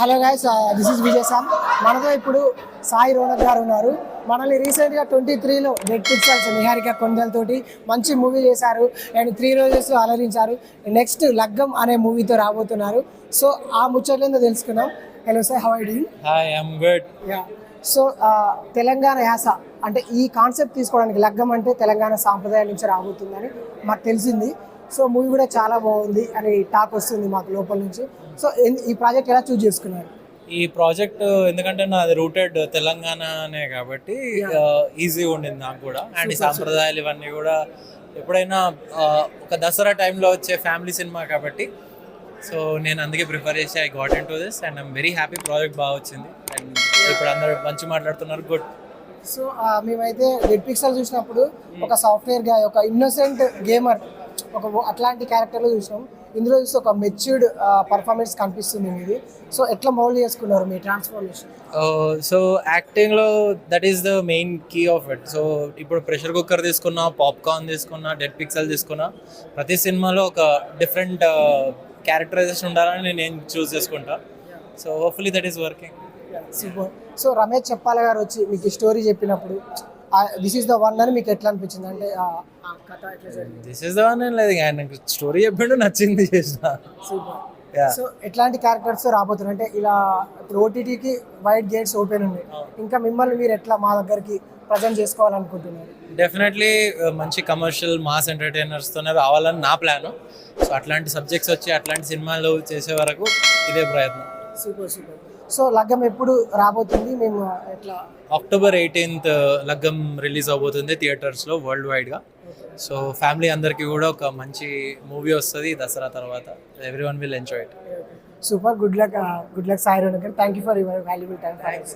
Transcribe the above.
Hello guys this is Vijay Sam మనతో ఇప్పుడు సాయి రోనక్ గారు ఉన్నారు. మనల్ని రీసెంట్గా ట్వంటీ త్రీలో డెడ్ పిక్చర్స్ నిహారిక కొండలతోటి మంచి మూవీ చేశారు. అండ్ త్రీ రోజెస్ అలరించారు. నెక్స్ట్ లగ్గం అనే మూవీతో రాబోతున్నారు. సో ఆ ముచ్చట్లేందో తెలుసుకున్నాం hello sir how I good. Yeah so Telangana యాస అంటే ఈ కాన్సెప్ట్ తీసుకోవడానికి లగ్గం అంటే తెలంగాణ సాంప్రదాయాల నుంచి రాబోతుందని మాకు తెలిసింది. సో మూవీ కూడా చాలా బాగుంది అని టాక్ వస్తుంది మాకు లోపల నుంచి. సో ఈ ప్రాజెక్ట్ ఎలా చూస్ చేసుకున్నారు? ఈ ప్రాజెక్ట్ ఎందుకంటే నాది రూటెడ్ తెలంగాణనే కాబట్టి ఈజీ ఉండింది నాకు కూడా. అండ్ ఈ సాంప్రదాయాలు ఇవన్నీ కూడా ఎప్పుడైనా ఒక దసరా టైంలో వచ్చే ఫ్యామిలీ సినిమా కాబట్టి. సో నేను అందుకే ప్రిఫర్ చేసి I got in to this and I'm very happy project బాగా వచ్చింది. అండ్ ఇప్పుడు అందరూ మంచి మాట్లాడుతున్నారు గుడ్ సో మేమైతే రెడ్ పిక్సెల్ చూసినప్పుడు ఒక సాఫ్ట్వేర్గా ఒక ఇన్నోసెంట్ గేమర్ ఒక అట్లాంటి క్యారెక్టర్లో చూసినాం. ఇందులో చూస్తే ఒక మెచ్యూర్డ్ పర్ఫార్మెన్స్ కనిపిస్తుంది మీది. సో ఎట్లా మౌల్డ్ చేసుకున్నారు మీ ట్రాన్స్ఫర్మేషన్ సో యాక్టింగ్లో that is the main key of it so ఇప్పుడు ప్రెషర్ కుక్కర్ తీసుకున్నా పాప్కార్న్ తీసుకున్నా డెడ్ పిక్సెల్ తీసుకున్నా ప్రతి సినిమాలో ఒక డిఫరెంట్ క్యారెక్టరైజేషన్ ఉండాలని నేను చూస్ చేసుకుంటా. So hopefully that is working super so Ramesh Cheppala గారు వచ్చి మీకు ఈ స్టోరీ చెప్పినప్పుడు దిస్ ఈస్ ద వన్ అని మీకు ఎట్లా అనిపించింది? అంటే కథ దిస్ ఇస్ ద వన్ లేదు ఆయన స్టోరీ చెప్పిండు నచ్చింది చేసిన. సూపర్. సో ఎట్లాంటి క్యారెక్టర్స్ రాబోతున్నాయి అంటే ఇలా ఇప్పుడు ఓటీటీకి వైట్ గేట్స్ ఓపెన్ ఉన్నాయి. ఇంకా మిమ్మల్ని మీరు ఎట్లా మా దగ్గరికి ప్రజెంట్ చేసుకోవాలనుకుంటున్నారు? డెఫినెట్లీ మంచి కమర్షియల్ మాస్ ఎంటర్టైనర్స్తోనే రావాలని నా ప్లాన్ సో అట్లాంటి సబ్జెక్ట్స్ వచ్చి అట్లాంటి సినిమాలు చేసే వరకు ఇదే ప్రయత్నం. సూపర్ సూపర్ సో లగ్గం ఎప్పుడు రాబోతుంది? మేము ఎట్లా? అక్టోబర్ ఎయిటీన్త్ లగ్గం రిలీజ్ అవబోతుంది థియేటర్స్లో వరల్డ్ వైడ్గా సో ఫ్యామిలీ అందరికీ కూడా ఒక మంచి మూవీ వస్తుంది దసరా తర్వాత. Everyone will enjoy it super good luck good luck Sai road thank you for your valuable time thanks